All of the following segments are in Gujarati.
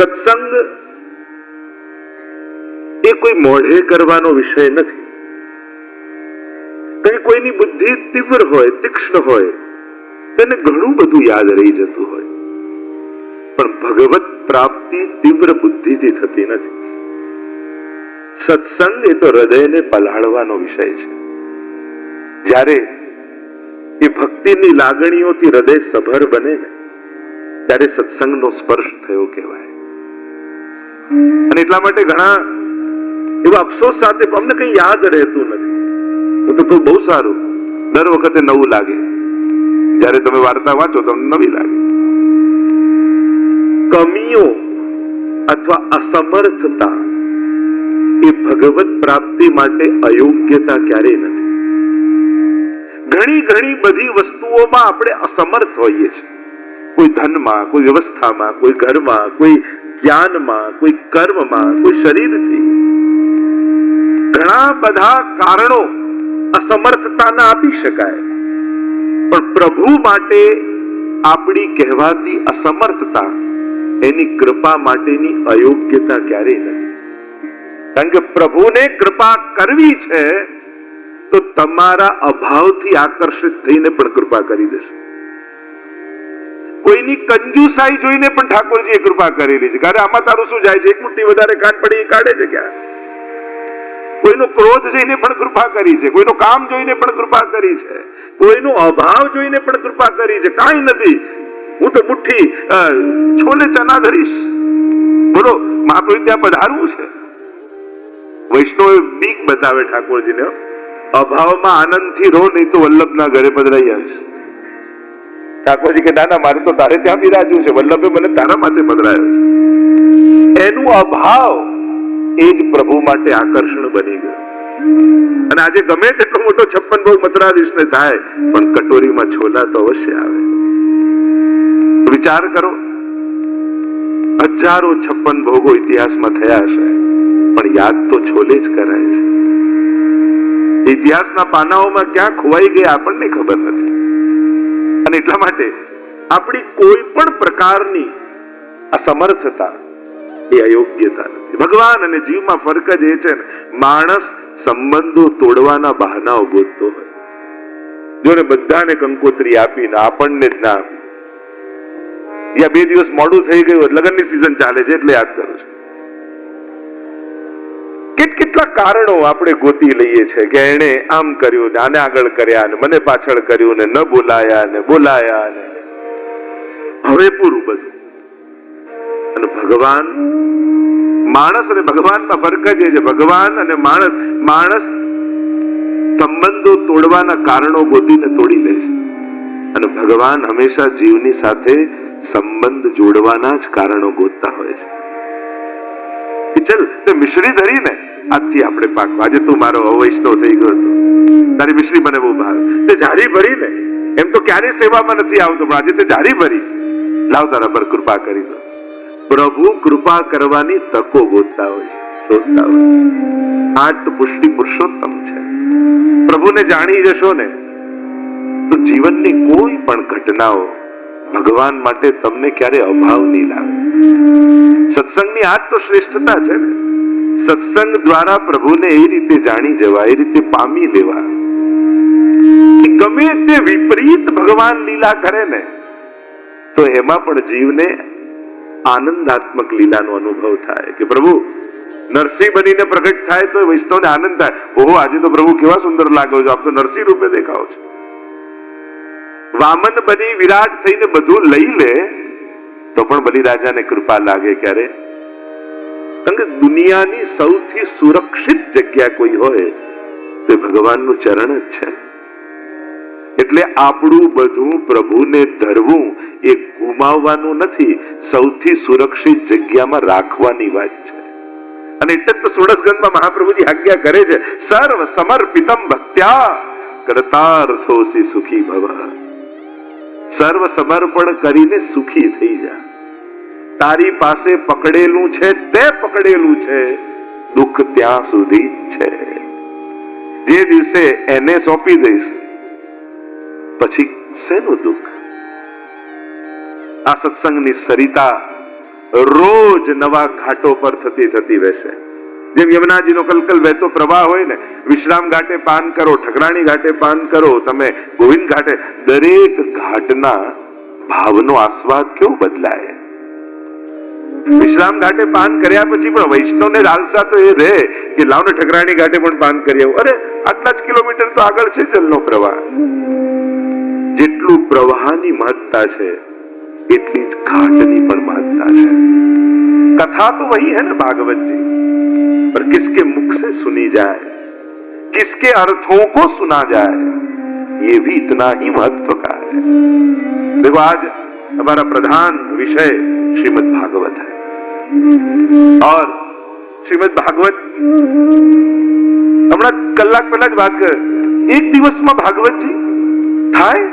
સત્સંગ એ કોઈ મોઢે કરવાનો વિષય નથી. કઈ કોઈની બુદ્ધિ તીવ્ર હોય, તીક્ષ્ણ હોય, તેને ઘણું બધું યાદ રહી જતું હોય. પણ ભગવત પ્રાપ્તિ તીવ્ર બુદ્ધિથી થતી નથી. સત્સંગ એ તો હૃદયને પલાળવાનો વિષય છે. જ્યારે એ ભક્તિની લાગણીઓથી હૃદય સભર બને ને, ત્યારે સત્સંગનો સ્પર્શ થયો કહેવાય. અને એટલા માટે ઘણા એવો અફસોસ સાથે અમને કઈ યાદ રહેતું નથી. હું તો બહુ સારું. દર વખતે નવું લાગે. જ્યારે તમે વાર્તા વાંચો તમને નવી લાગે. કમીઓ અથવા અસમર્થતા એ ભગવત પ્રાપ્તિ માટે અયોગ્યતા ક્યારેય નથી. ઘણી ઘણી બધી વસ્તુઓમાં આપણે અસમર્થ હોઈએ છીએ. કોઈ ધનમાં, કોઈ વ્યવસ્થામાં, કોઈ ઘરમાં, કોઈ જ્ઞાનમાં કોઈ કર્મમાં, કોઈ શરીરથી. ઘણા બધા કારણો અસમર્થતાના આપી શકાય. પણ પ્રભુ માટે આપણી કહેવાતી અસમર્થતા એની કૃપા માટેની અયોગ્યતા ક્યારેય નથી. કારણ કે પ્રભુને કૃપા કરવી છે, તો તમારા અભાવથી આકર્ષિત થઈને પણ કૃપા કરી દેશે. કોઈની કંજુસાઈ જોઈને પણ ઠાકોરજીએ કૃપા કરેલી છે. કારણ આમાં તારું શું જાય છે? એક મુઠ્ઠી વધારે કાટ પડી કાઢે છે ક્યાં? કોઈનો ક્રોધ જોઈને પણ કૃપા કરી છે. કોઈનો કામ જોઈને પણ કૃપા કરી છે. કોઈનો અભાવ જોઈને પણ કૃપા કરી છે. કાંઈ નથી. હું તો મુઠ્ઠી છોલે ચના ધરીશ. બોલો મહાપ્રભુ ત્યાં પધારવું છે? વૈષ્ણવ બીક બતાવે ઠાકોરજીને. અભાવમાં આનંદથી રહો, નહીં તો વલ્લભના ઘરે પધરાઈ આવીશ. ઠાકોરજી કે ના ના મારે તો તારે ત્યાં બિરાજવું છે. વલ્લભે મને તારા માથે પધરાયો છે. એનું અભાવ એ જ પ્રભુ માટે આકર્ષણ બની ગયું. અને આજે ગમે તેટલો મોટો છપ્પન ભોગ મથરાધીશ ને થાય, પણ કટોરીમાં છોલા તો અવશ્ય આવે. વિચાર કરો, હજારો છપ્પન ભોગો ઇતિહાસમાં થયા હશે, પણ યાદ તો છોલે જ કરાય છે. ઇતિહાસના પાનાઓમાં ક્યાં ખોવાઈ ગયા આપણને ખબર નથી. અને એટલા માટે આપણી કોઈ પણ પ્રકારની અસમર્થતા એ અયોગ્યતા નથી. ભગવાન અને જીવમાં ફરક જ એ છે ને, માણસ સંબંધો તોડવાના બહાનાઓ ગોતતો હોય. જોને બધાને કંકોત્રી આપીને આપણને જ ના આપી. યા બે દિવસ મોડું થઈ ગયું લગ્નની સિઝન ચાલે છે એટલે યાદ કરું છું. કેટ કેટલા કારણો આપણે ગોતી લઈએ છે કે એણે આમ કર્યું ને આને આગળ કર્યા ને મને પાછળ કર્યું ને ન બોલાયા ને બોલાયા ને. હવે પૂરું બધું. અને ભગવાન માણસ અને ભગવાનમાં ફરક જ છે. ભગવાન અને માણસ માણસ સંબંધો તોડવાના કારણો ગોતીને તોડી લે છે. અને ભગવાન હંમેશા જીવની સાથે સંબંધ જોડવાના જ કારણો ગોતતા હોય છે. ચલ, તે મિશ્રી ધરી ને આજથી આપણે પાકવા આજે તું મારો અવૈષ્ણવ થઈ ગયો હતો. તારી મિશ્રી મને બહુ ભાવે. તે જારી ભરી ને એમ તો ક્યારેય સેવામાં નથી આવતો, પણ આજે તે જારી ભરી. લાવ તારા પર કૃપા કરી દો. પ્રભુ કૃપા કરવાની તકો ગોતતા હોય શોધતા હોય છે. આ તો પુષ્ટિ પુરુષોત્તમ છે. પ્રભુને જાણી જશો ને, તો જીવનની કોઈ પણ ઘટનાઓ ભગવાન માટે તમને ક્યારે અભાવ નહીં લાવે સત્સંગની આ તો શ્રેષ્ઠતા છે સત્સંગ દ્વારા પ્રભુને એ રીતે જાણી જવા એ રીતે પામી લેવા ગમે તે વિપરીત ભગવાન લીલા કરે ને, તો એમાં પણ જીવને આનંદાત્મક લીલાનો અનુભવ થાય. કે પ્રભુ, નરસિંહ બનીને પ્રગટ થાય તો વૈષ્ણવને આનંદ થાય. ઓહો, આજે તો પ્રભુ કેવા સુંદર લાગે છો. આપ તો નરસિંહ રૂપે દેખાવ છો. વામન બની વિરાટ થઈને બધું લઈ લે, તો પણ બલિરાજાને કૃપા લાગે ક્યારે? કારણ કે દુનિયાની સૌથી સુરક્ષિત જગ્યા કોઈ હોય, તો ભગવાનનું ચરણ જ છે. એટલે આપણું બધું પ્રભુને ધરવું એ ગુમાવવાનું નથી, સૌથી સુરક્ષિત જગ્યામાં રાખવાની વાત છે. અને એટલે તો સોળસગંધમાં મહાપ્રભુજી આજ્ઞા કરે છે સર્વ સમર્પિતમ ભક્ત્યા કરતાર્થોસી સુખી ભવ. સર્વ સમર્પણ કરીને સુખી થઈ જા. તારી પાસે પકડેલું છે, તે પકડેલું છે, દુઃખ ત્યાં સુધી છે. જે દિવસે એને સોંપી દઈશ, પછી શેનું દુઃખ? આ સત્સંગની સરિતા રોજ નવા ઘાટો પર થતી થતી રહેશે. જેમ યમુનાજીનો કલકલ વહેતો પ્રવાહ હોય ને, વિશ્રામ ઘાટે પાન કરો, ઠકરાણી ઘાટે પાન કરો, તમે ગોવિંદ ઘાટે દરેક ઘાટના ભાવનો આસ્વાદ કેવો બદલાય. વિશ્રામ ઘાટે પાન કર્યા પછી પણ વૈષ્ણવને લાલસા તો એ રહે કે લાવને ઠકરાણી ઘાટે પણ પાન કરી આવું. અરે, આટલા જ કિલોમીટર તો આગળ છે જલનો પ્રવાહ. જેટલું પ્રવાહની મહત્તા છે, એટલી જ ઘાટની પણ મહત્તા છે. કથા તો વહી હે ને ભાગવતજી. पर किसके मुख से सुनी जाए किसके अर्थों को सुना जाए ये भी इतना ही महत्व का है देखो आज हमारा प्रधान विषय श्रीमद् भागवत है और શ્રીમદ ભાગવત હમણાં કલાક પહેલા જ વાત કર એક દિવસમાં ભાગવતજી થાય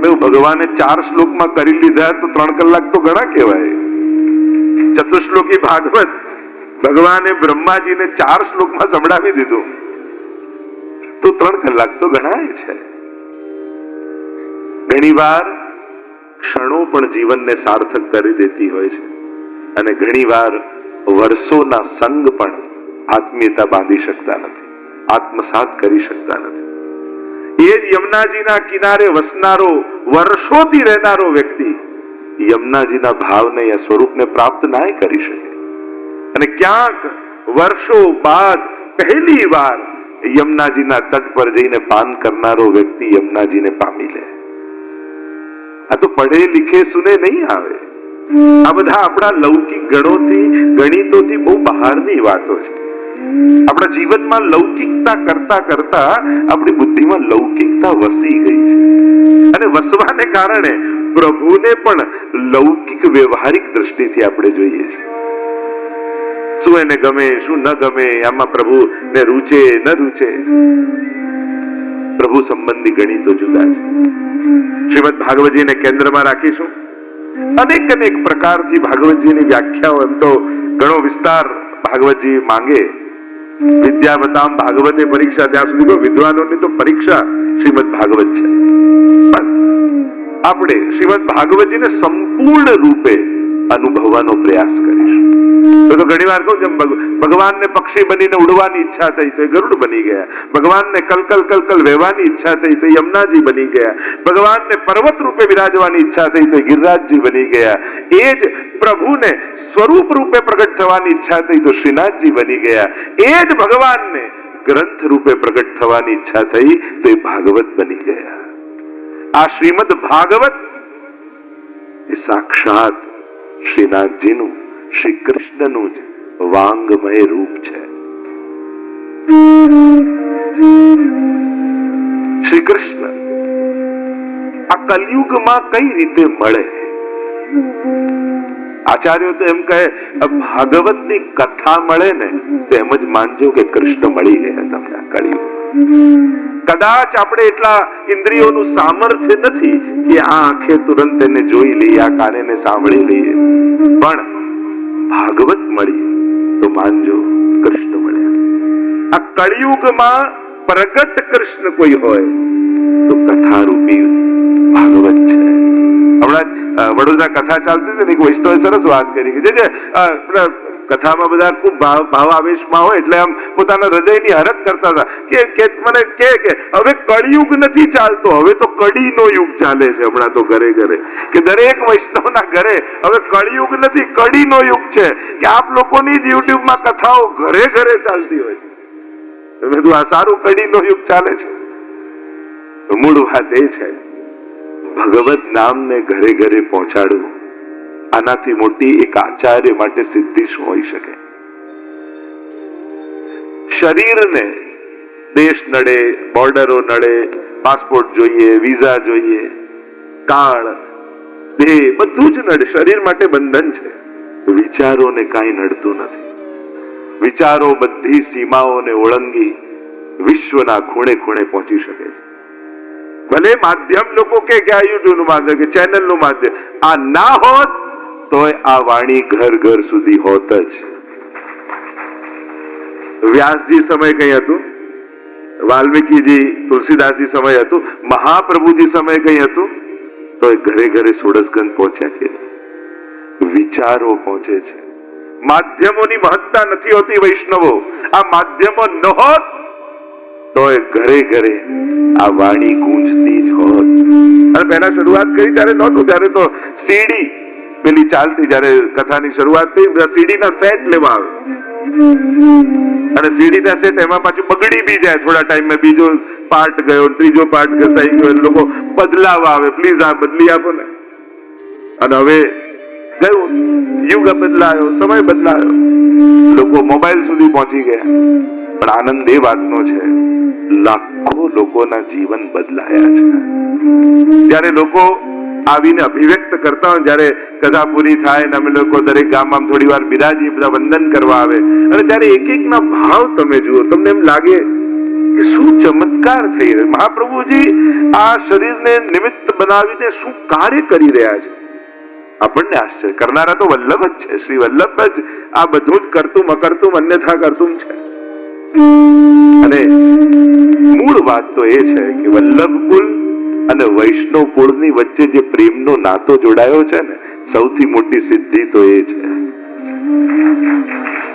મેં ભગવાને ચાર શ્લોકમાં કરી લીધા તો ત્રણ કલાક તો ઘણા કહેવાય ચતુશ્લોકી ભાગવત ભગવાને બ્રહ્માજીને ચાર શ્લોકમાં સંભળાવી દીધું. તો ત્રણ કલાક તો ગણાય છે. ઘણી વાર ક્ષણો પણ જીવનને સાર્થક કરી દેતી હોય છે. અને ઘણી વાર વર્ષોના સંગ પણ આત્મીયતા બાંધી શકતા નથી. આત્મસાત કરી શકતા નથી. એ જ યમુનાજીના કિનારે વસનારો, વર્ષોથી રહેનારો વ્યક્તિ યમુનાજીના ભાવને યા સ્વરૂપને પ્રાપ્ત ના કરી શકે. અને ક્યાંક વર્ષો બાદ પહેલી વાર યમુનાજીના તટ પર જઈને પાન કરનારો વ્યક્તિ યમુનાજીને પામી લે. આ તો પડે લીખે સુને નહીં આવે. આ બધા આપણા લૌકિક ગણોથી, ગણિતોથી બહુ બહારની વાતો છે. આપણા જીવનમાં લૌકિકતા કરતા કરતા આપણી બુદ્ધિમાં લૌકિકતા વસી ગઈ છે. અને વસવાને કારણે પ્રભુને પણ લૌકિક વ્યવહારિક દ્રષ્ટિથી આપણે જોઈએ છે શું એને ગમે, શું ન ગમે, આમાં પ્રભુ ને રૂચે, ન રૂચે? પ્રભુ સંબંધી ગણિતો જુદા છે. શ્રીમદ ભાગવતજીને કેન્દ્રમાં રાખીશું. અનેક અનેક પ્રકારથી ભાગવતજીની વ્યાખ્યાઓ તો ઘણો વિસ્તાર ભાગવતજી માંગે. વિદ્યા બતામ ભાગવતે પરીક્ષા ત્યાં સુધી કહો વિદ્વાનોની તો પરીક્ષા શ્રીમદ ભાગવત છે. પણ આપણે શ્રીમદ ભાગવતજીને સંપૂર્ણ રૂપે અનુભવવાનો પ્રયાસ કરીશું. તો તો ઘણી વાર કહું જેમ ભગ- ભગવાનને પક્ષી બનીને ઉડવાની ઈચ્છા થઈ તો એ ગરુડ બની ગયા ભગવાનને કલકલ કલકલ વહેવાની ઈચ્છા થઈ તો એ યમુનાજી બની ગયા ભગવાનને પર્વત રૂપે વિરાજવાની ઈચ્છા થઈ તો એ ગિરિરાજજી બની ગયા એ જ પ્રભુને સ્વરૂપ રૂપે પ્રગટ થવાની ઈચ્છા થઈ તો શ્રીનાથજી બની ગયા એ જ ભગવાનને ગ્રંથ રૂપે પ્રગટ થવાની ઈચ્છા થઈ તો એ ભાગવત બની ગયા આ શ્રીમદ ભાગવત એ સાક્ષાત શ્રીનાથજીનું શ્રી કૃષ્ણનું જ વાંગમય રૂપ છે. શ્રી કૃષ્ણ, આ કલયુગમાં કઈ રીતે મળે? આચાર્યો તો એમ કહે ભાગવતની કથા મળે ને, તો જ માનજો કે કૃષ્ણ મળી ગયા તમને કળિયુગ. કદાચ આપણે એટલા ઇન્દ્રિયોનું સામર્થ્ય નથી કે આ આંખે તુરંત એને જોઈ લઈએ, આ કાને સાંભળી લઈએ. પણ ભાગવત મળી, તો માનજો કૃષ્ણ મળ્યા આ કળિયુગમાં પ્રગટ કૃષ્ણ કોઈ હોય, તો કથારૂપી ભાગવત છે. હમણાં વડોદરા કથા ચાલતી હતી ને, એક વૈષ્ણવે સરસ વાત કરી કે જે કથામાં બધા ખૂબ ભાવ ભાવ આવેશમાં હોય એટલે આમ પોતાના હૃદયની હરક કરતા હતા. કે મને કે હવે કળિયુગ નથી ચાલતો, હવે તો કડીનો યુગ ચાલે છે હમણાં તો ઘરે ઘરે. કે દરેક વૈષ્ણવના ઘરે હવે કળિયુગ નથી, કડીનો યુગ છે. કે આપ લોકોની જ યુટ્યુબમાં કથાઓ ઘરે ઘરે ચાલતી હોય છે. મેં આ સારું કડીનો યુગ ચાલે છે. મૂળ વાત એ છે, ભગવત નામને ઘરે ઘરે પહોંચાડવું. આનાથી મોટી એક આચાર્ય માટે સિદ્ધિ શું હોઈ શકે? શરીરને દેશ નડે, બોર્ડરો નડે, પાસપોર્ટ જોઈએ, વિઝા જોઈએ, કાળ, દેહ, બધું જ નડે. શરીર માટે બંધન છે. વિચારોને કાંઈ નડતું નથી. વિચારો બધી સીમાઓને ઓળંગી વિશ્વના ખૂણે ખૂણે પહોંચી શકે છે. ભલે માધ્યમ લોકો કે આ યુટ્યુબનું માધ્યમ કે ચેનલનું માધ્યમ, આ ના હોત તોય આ વાણી ઘર ઘર સુધી હોત જ. વ્યાસજી સમય કઈ હતું? વાલ્મીકીજી, તુલસીદાસજી સમય હતું? મહાપ્રભુજી સમય કઈ હતું? તો ઘરે ઘરે સોળસગંજ પહોંચ્યા કે વિચારો પહોંચે છે. માધ્યમોની મહત્તા નથી હોતી વૈષ્ણવો. આ માધ્યમો ન હોત તો એ ઘરે ઘરે આ વાણી ગુંજતી જ હોત. અને પહેલા શરૂઆત કરી, ત્યારે નહોતું. ત્યારે તો સીડી પેલી ચાલતી જયારે કથાની શરૂઆત થઈ સીડીના સેટ લેવા આવે. અને સીડીના સેટ એમાં પાછું બગડી બી જાય. થોડા ટાઈમમાં બીજો પાર્ટ ગયો, ત્રીજો પાર્ટ ઘસાઈ ગયો લોકો બદલાવા આવે. પ્લીઝ આ બદલી આપો ને. અને હવે ગયું. યુગ બદલાયો, સમય બદલાયો. લોકો મોબાઈલ સુધી પહોંચી ગયા. પણ આનંદ એ વાતનો છે, લાખો લોકોના જીવન બદલાયા છે. જ્યારે લોકો આવીને અભિવ્યક્ત કરતા હોય જ્યારે કથા પૂરી થાય ને અમે લોકો દરેક ગામમાં થોડી વાર બિરાજી, બધા વંદન કરવા આવે. અને ત્યારે એક એક ના ભાવ તમે જુઓ, તમને એમ લાગે કે શું ચમત્કાર થઈ રહ્યો મહાપ્રભુજી, આ શરીરને નિમિત્ત બનાવીને શું કાર્ય કરી રહ્યા છે? આપણને આશ્ચર્ય. કરનારા તો વલ્લભ જ છે, શ્રી વલ્લભ જ આ બધું જ કરતું અકરતું અન્યથા કરતું છે. અને મૂળ વાત તો એ છે કે વલ્લભ કુલ અને વૈષ્ણવ કુળની વચ્ચે જે પ્રેમનો નાતો જોડાયો છે ને, સૌથી મોટી સિદ્ધિ તો એ છે.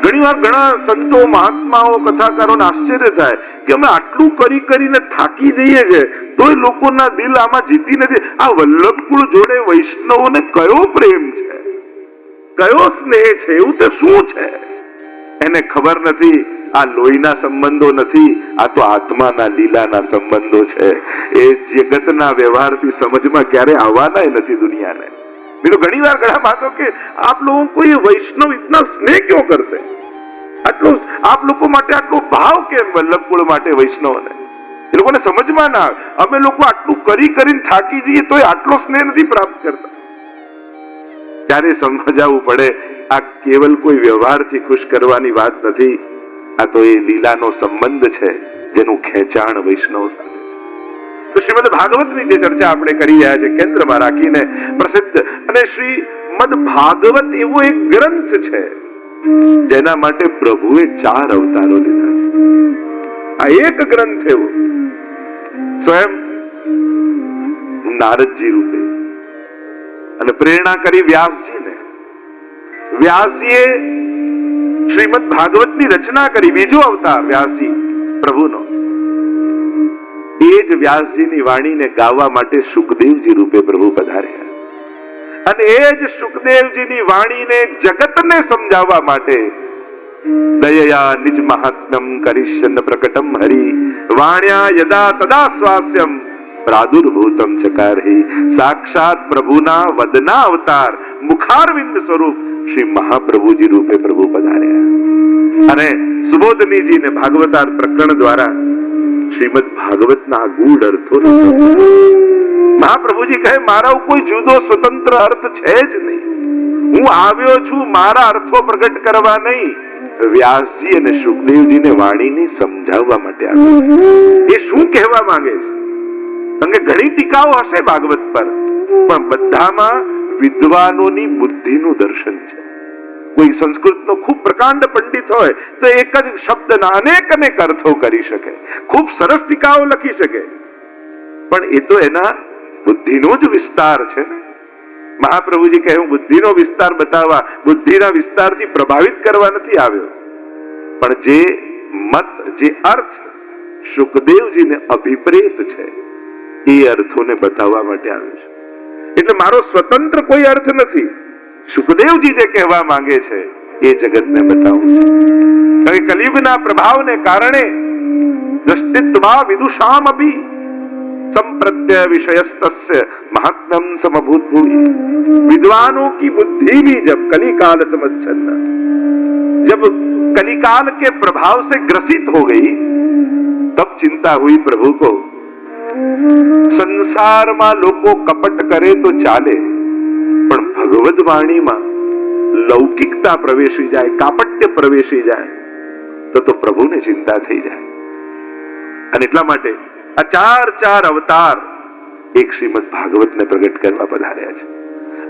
ઘણી વાર ઘણા સંતો, મહાત્માઓ, કથાકારોને આશ્ચર્ય થાય કે અમે આટલું કરી કરીને થાકી જઈએ છે એ લોકોના દિલ આમાં જીતી નથી. આ વલ્લભ કુળ જોડે વૈષ્ણવોને કયો પ્રેમ છે? કયો સ્નેહ છે? એવું તે શું છે? એને ખબર નથી આ લોહીના સંબંધો નથી, આ તો આત્માના લીલાના સંબંધો છે. એ જગતના વ્યવહારથી સમજમાં ક્યારે આવવાના નથી દુનિયાને. મેરો ઘણી વાર ઘણા માતો કે આપ લોકો કોઈ વૈષ્ણવ ઇતના સ્નેહ ક્યો કરતે આટલું આપ લોકો માટે આટલો ભાવ કેમ વલ્લભ કુળ માટે વૈષ્ણવને? એ લોકોને સમજમાં ના આવે. અમે લોકો આટલું કરી કરીને થાકી જઈએ તો આટલો સ્નેહ નથી પ્રાપ્ત કરતા. ત્યારે સમજાવવું પડે, આ કેવલ કોઈ વ્યવહારથી ખુશ કરવાની વાત નથી. આ તો એ લીલાનો સંબંધ છે, જેનું ખેંચાણ વૈષ્ણવ સાથે. તો શ્રીમદ ભાગવતની જે ચર્ચા આપણે કરી રહ્યા છે, કેન્દ્રમાં રાખીને પ્રસિદ્ધ, અને શ્રી મદ ભાગવત એવો એક ગ્રંથ છે, જેના માટે પ્રભુએ ચાર અવતારો લીધા છે. આ એક ગ્રંથ એવો. સ્વયં નારદજી રૂપે. અને પ્રેરણા કરી વ્યાસજીને. વ્યાસજીએ શ્રીમદ ભાગવતની રચના કરી બીજો અવતાર વ્યાસજી, પ્રભુનો. એ જ વ્યાસજીની વાણીને ગાવા માટે સુખદેવજી રૂપે પ્રભુ પધાર્યા. અને એ જ સુખદેવજીની વાણીને જગતને સમજાવવા માટે દયયા નિજ મહાત્મ્યમ કરિષ્યન પ્રકટમ હરી, વાણ્યા યદા તદા સ્વાસ્યમ પ્રાદુર્ભૂતમ ચકારહી સાક્ષાત પ્રભુના વદના અવતાર મુખારવિંદ સ્વરૂપ શ્રી મહાપ્રભુજી રૂપે પ્રભુ પધાર્યા. અને સુબોધનીજી ને ભાગવતાર પ્રકરણ દ્વારા શ્રીમદ ભાગવતના ગૂઢ અર્થો મહાપ્રભુજી કહે, મારા કોઈ જુદો સ્વતંત્ર અર્થ છે જ નહીં. હું આવ્યો છું, મારા અર્થો પ્રગટ કરવા નહીં. વ્યાસજી અને સુખદેવજીને વાણીને સમજાવવા માટે આવ્યો. એ શું કહેવા માંગે છે? કે ઘણી ટીકાઓ હશે ભાગવત પર, પણ બધામાં વિદ્વાનોની બુદ્ધિનું દર્શન છે. કોઈ સંસ્કૃતનો ખૂબ પ્રકાંડ પંડિત હોય તો એક જ શબ્દના અનેક અનેક અર્થો કરી શકે. ખૂબ સરસ ટીકાઓ લખી શકે. પણ એ તો એના બુદ્ધિનો જ વિસ્તાર છે ને. મહાપ્રભુજી કહે, હું બુદ્ધિનો વિસ્તાર બતાવવા, બુદ્ધિના વિસ્તારથી પ્રભાવિત કરવા નથી આવ્યો. પણ જે મત, જે અર્થ સુખદેવજીને અભિપ્રેત છે, એ અર્થોને બતાવવા માટે આવ્યો છે. એટલે મારો સ્વતંત્ર કોઈ અર્થ નથી સુખદેવજી જે કહેવા માંગે છે એ જગતને બતાવું છે કારણ કે કલિયુગના પ્રભાવને કારણે દૃષ્ટિત્વા વિદુષામ અભી संप्रत्यय विषयस्तस्य महात्म्यम समभूत भूमि विद्वानों की बुद्धि भी जब कलिकाल समच्छन्न जब कलिकाल के प्रभाव से ग्रसित हो गई तब चिंता हुई प्रभु को સંસારમાં લોકો કપટ કરે તો ચાલે, પણ ભગવદ વાણીમાં લૌકિકતા પ્રવેશી જાય, કાપટ્ય પ્રવેશી જાય, તો તો પ્રભુને ચિંતા થઈ જાય. અને એટલા માટે આ ચાર ચાર અવતાર એક શ્રીમદ ભાગવતને પ્રગટ કરવા પધાર્યા છે.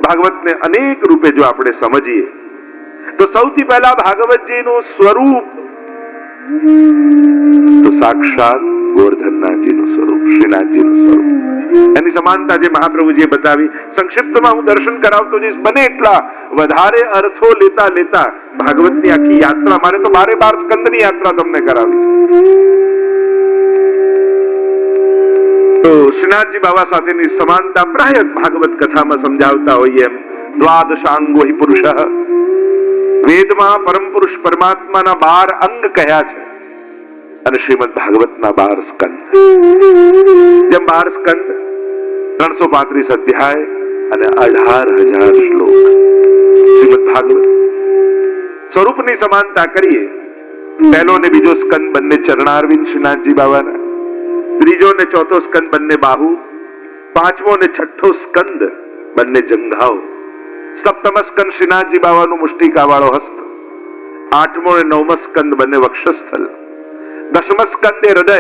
ભાગવતને અનેક રૂપે જો આપણે સમજીએ, તો સૌથી પહેલા ભાગવતજીનું સ્વરૂપ તો સાક્ષાત ગોવર્ધનનાથજીનું સ્વરૂપ શ્રીનાથજીનું સ્વરૂપ. એની સમાનતા જે મહાપ્રભુજીએ બતાવી, સંક્ષિપ્તમાં હું દર્શન કરાવતો જઈશ, બને એટલા વધારે અર્થો લેતા લેતા ભાગવતની આખી યાત્રા, મારે તો બારે બાર સ્કંદની યાત્રા તમને કરાવી છે. તો શ્રીનાથજી બાબા સાથેની સમાનતા પ્રાય ભાગવત કથામાં સમજાવતા હોઈએ એમ. દ્વાદશાંગો હિ પુરુષ. વેદમાં પરમ પુરુષ પરમાત્માના બાર અંગ કહ્યા છે. અને શ્રીમદ ભાગવતના બાર સ્કંદ. જેમ બાર સ્કંદ, ત્રણસો પાંત્રીસ અધ્યાય અને અઢાર હજાર શ્લોક. શ્રીમદ ભાગવત. સ્વરૂપની સમાનતા કરીએ. પહેલો ને બીજો સ્કંદ બંને ચરણારવિંદ શ્રીનાથજી બાબાના ત્રીજો ને ચોથો સ્કંદ બંને બાહુ. પાંચમો ને છઠ્ઠો સ્કંદ બંને જંઘાઓ. સપ્તમ સ્કંદ શ્રીનાથજી બાબાનું મુષ્ટિકા વાળો હસ્ત. આઠમો ને નવમ સ્કંદ બંને વક્ષસ્થલ. દશમ સ્કંદે હૃદય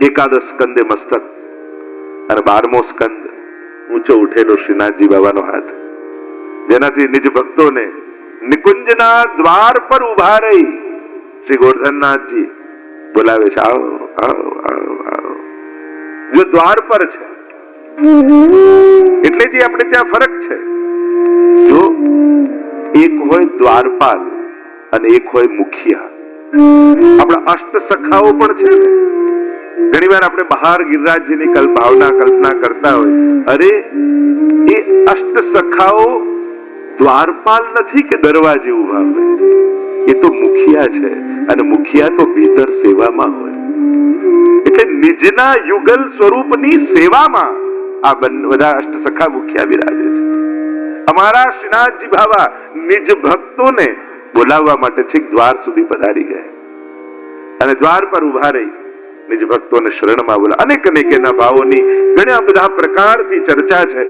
એકાદશ સ્કંદે મસ્તક અને બારમો સ્કંદ ઊંચો ઉઠેલો શ્રીનાથજી બાબાનો હાથ જેનાથી નિજ ભક્તોને નિકુંજના દ્વાર પર ઊભા રહી શ્રી ગોરધનનાથજી બોલાવે છે આવો આવો આવો આવો જો દ્વાર પર છે એટલે જે આપણે ત્યાં ફરક છે જો એક હોય દ્વારપાલ અને એક હોય મુખિયા આપણા અષ્ટ સખાઓ પણ છે. ઘણી વાર આપણે બહાર ગિરિરાજજીની ભાવના કલ્પના કરતા હોય. અરે, એ અષ્ટ સખાઓ દ્વારપાલ નથી કે દરવાજે ઊભા હોય? એ તો મુખિયા છે અને મુખિયા તો ભીતર સેવામાં હોય. એટલે નિજના યુગલ સ્વરૂપની સેવામાં આ બધા અષ્ટ સખા મુખિયા બિરાજે છે. અમારા શ્રીનાથજી બાબા નિજ ભક્તોને બોલાવવા માટે છેક દ્વાર સુધી પધારી ગયા. અને દ્વાર પર ઊભા રહી નિજ ભક્તોને શરણમાં બોલા. અનેક અનેક એના ભાવોની ઘણા બધા પ્રકારથી ચર્ચા છે.